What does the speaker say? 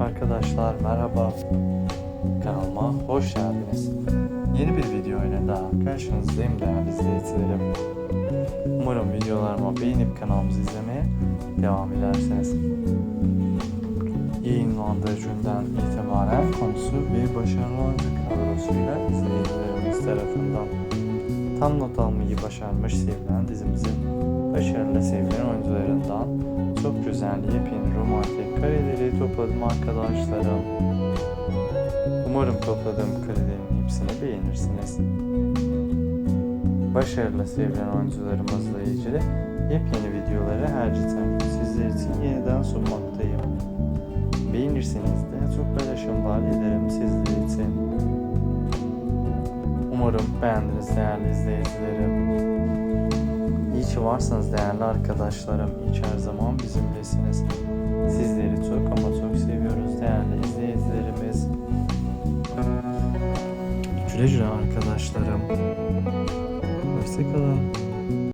Arkadaşlar merhaba. Kanalıma hoş geldiniz. Yeni bir video ile daha karşınızdayım değerli izleyicilerim. Umarım videolarımı beğenip kanalımızı izlemeye devam edersiniz. Yayınlandığı günden itibaren konusu bir başarılı oyuncu kadrosuyla izleyicilerimiz tarafından tam not almayı başarmış sevilen dizimizin başarılı sevilen oyuncularından çok güzel yepyeni romantik kareleri topladım arkadaşlarım. Umarım topladığım karelerin hepsini beğenirsiniz. Başarılı sevilen oyuncularımızla ilgili yepyeni videoları her cisim sizler için yeniden sunmaktayım. Beğenirseniz de çok paylaşımlar ederim sizler için. Umarım beğendiniz değerli izleyicilerim. İyi ki varsınız değerli arkadaşlarım. Ki her zaman bizimlesiniz. Sizleri çok ama çok seviyoruz değerli izleyicilerimiz. Güle güle arkadaşlarım. Hoşçakalın.